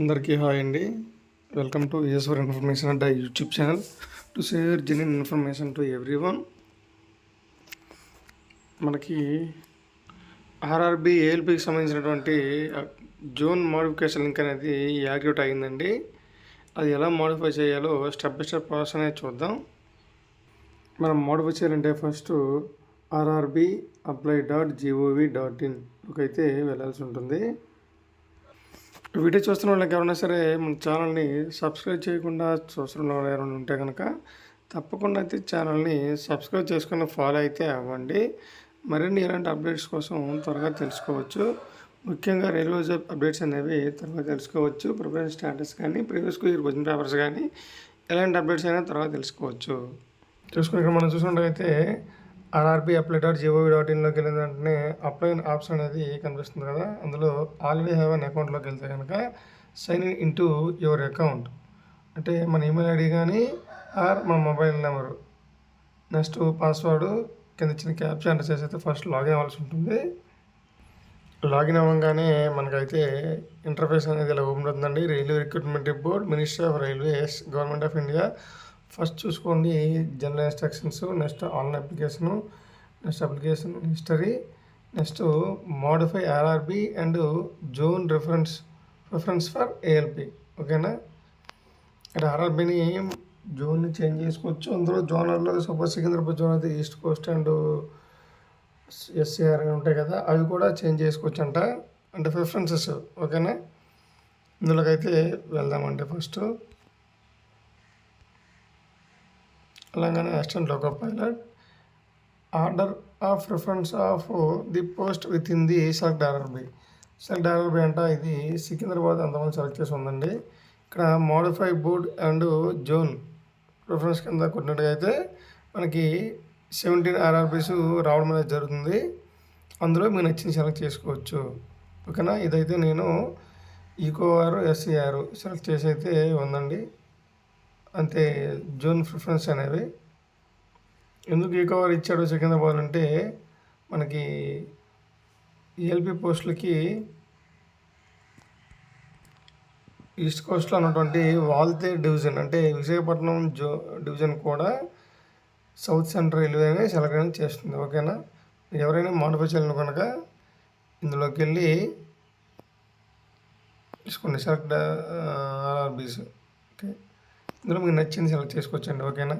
అందరికీ హాయ్ అండి. Welcome to Eeshwar information and YouTube channel to share genuine information to everyone మనకి RRB ఏఎల్పికి సంబంధించినటువంటి జోన్ మోడిఫికేషన్ లింక్ అనేది యాక్టివేట్ అయిందండి. అది ఎలా మోడిఫై చేయాలో స్టెప్ బై స్టెప్ ప్రాసెస్ అనేది చూద్దాం. మనం మోడిఫై చేయాలంటే first RRB apply dot gov dot in అయితే వెళ్ళాల్సి ఉంటుంది. వీడియో చూస్తున్న వాళ్ళకి ఎవరైనా సరే మన ఛానల్ని సబ్స్క్రైబ్ చేయకుండా చూస్తున్న వాళ్ళు ఎవరైనా ఉంటే కనుక తప్పకుండా అయితే ఛానల్ని సబ్స్క్రైబ్ చేసుకుని ఫాలో అయితే అవ్వండి. మరిన్ని ఇలాంటి అప్డేట్స్ కోసం త్వరగా తెలుసుకోవచ్చు. ముఖ్యంగా రైల్వే జాబ్ అప్డేట్స్ అనేవి త్వరగా తెలుసుకోవచ్చు. ప్రిపరేషన్ స్టాటస్ కానీ ప్రీవియస్ ఇయర్ క్వశ్చన్ పేపర్స్ కానీ ఎలాంటి అప్డేట్స్ అయినా త్వరగా తెలుసుకోవచ్చు. చూసుకుని ఇక్కడ మనం చూసుకుంటే RRB apply dot gov dot ఇన్లోకి వెళ్ళిన వెంటనే అప్లై ఆప్షన్ అనేది కనిపిస్తుంది కదా. అందులో ఆల్రెడీ హ్యావ్ అన్ అకౌంట్లోకి వెళ్తే కనుక sign in into your account అంటే మన ఈమెయిల్ ఐడి కానీ ఆర్ మన మొబైల్ నెంబరు నెక్స్ట్ పాస్వర్డ్ కింద చిన్న క్యాప్చర్ ఎంటర్ చేసి అయితే ఫస్ట్ లాగిన్ అవ్వాల్సి ఉంటుంది. లాగిన్ అవ్వగానే మనకైతే ఇంటర్ఫేస్ అనేది ఇలా ఓపెన్ అవుతుందండి. Railway recruitment board ministry of railways government of India first చూసుకోండి general instructions next online application next application history next modify RRB and zone reference reference for ALP ఓకేనా? ఇక్కడ ఆర్ఆర్బిని జోన్ని చేంజ్ చేసుకోవచ్చు. అందులో జోనర్లో సపోజ్ సికింద్రాబాద్ జోన్ అయితే ఈస్ట్ కోస్ట్ అండ్ ఎస్సీఆర్ ఉంటాయి కదా అవి కూడా చేంజ్ చేసుకోవచ్చు అంట అంటే ప్రిఫరెన్సెస్ ఓకేనా? ఇందులోకైతే వెళ్దామండి first. Telangana assistant loco pilot order of reference of the post with in the select RRB select RRB అంటే ఇది సికింద్రాబాద్ అంతమంది సెలెక్ట్ చేసి ఉందండి. ఇక్కడ modify board and zone preference కింద కొట్టినట్టుగా అయితే మనకి సెవెంటీన్ ఆర్ఆర్బీస్ రావడం అనేది జరుగుతుంది. అందులో మీకు నచ్చింది సెలెక్ట్ చేసుకోవచ్చు. ఓకేనా? ఇదైతే నేను ఈకోఆర్ ఎస్సీఆర్ సెలెక్ట్ చేసి అయితే ఉందండి. అంటే జోన్ ప్రిఫరెన్స్ అనేవి. ఎందుకు ఈ కవర్ ఇచ్చాడు సికింద్రాబాద్ అంటే మనకి ఏఎల్పి పోస్టులకి ఈస్ట్ కోస్ట్లో ఉన్నటువంటి వాల్తే డివిజన్ అంటే విశాఖపట్నం జో డివిజన్ కూడా సౌత్ సెంట్రల్ రైల్వేనే సెలెక్ట్ చేస్తుంది. ఓకేనా? ఎవరైనా మాడిఫై చేయాలని కనుక ఇందులోకి వెళ్ళి తీసుకోండి. Select RRBs. ఓకే. ఇందులో మీకు నచ్చింది సెలెక్ట్ చేసుకోవచ్చండి ఓకేనా?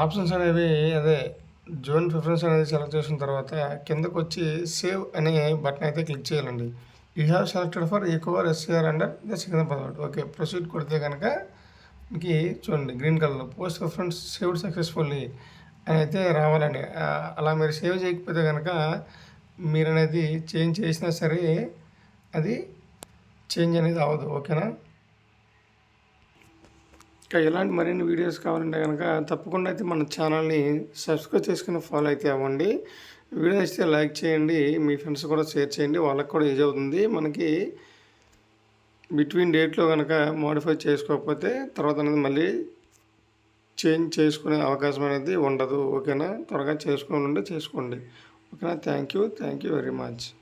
ఆప్షన్స్ అనేవి అదే జోన్ ప్రిఫరెన్స్ అనేది సెలెక్ట్ చేసిన తర్వాత కిందకు వచ్చి సేవ్ అనే బటన్ అయితే క్లిక్ చేయాలండి. యూ హ్యావ్ సెలెక్టెడ్ ఫర్ ఎక్కువ SCR under the Secunderabad okay proceed కొడితే కనుక మీకు చూడండి green colour post preference saved successfully. అయితే రావాలండి. అలా మీరు సేవ్ చేయకపోతే కనుక మీరు అనేది చేంజ్ చేసినా సరే అది చేంజ్ అనేది అవ్వదు. ఓకేనా? ఇంకా ఎలాంటి మరిన్ని వీడియోస్ కావాలంటే కనుక తప్పకుండా అయితే మన ఛానల్ని సబ్స్క్రైబ్ చేసుకుని ఫాలో అయితే అవ్వండి. వీడియో ఇస్తే లైక్ చేయండి మీ ఫ్రెండ్స్ కూడా షేర్ చేయండి వాళ్ళకి కూడా యూజ్ అవుతుంది. మనకి బిట్వీన్ డేట్లో కనుక మోడిఫై చేసుకోకపోతే తర్వాత అనేది మళ్ళీ చేంజ్ చేసుకునే అవకాశం అనేది ఉండదు. ఓకేనా? త్వరగా చేసుకోండి చేసుకోండి. ఓకేనా? Thank you. Thank you very much.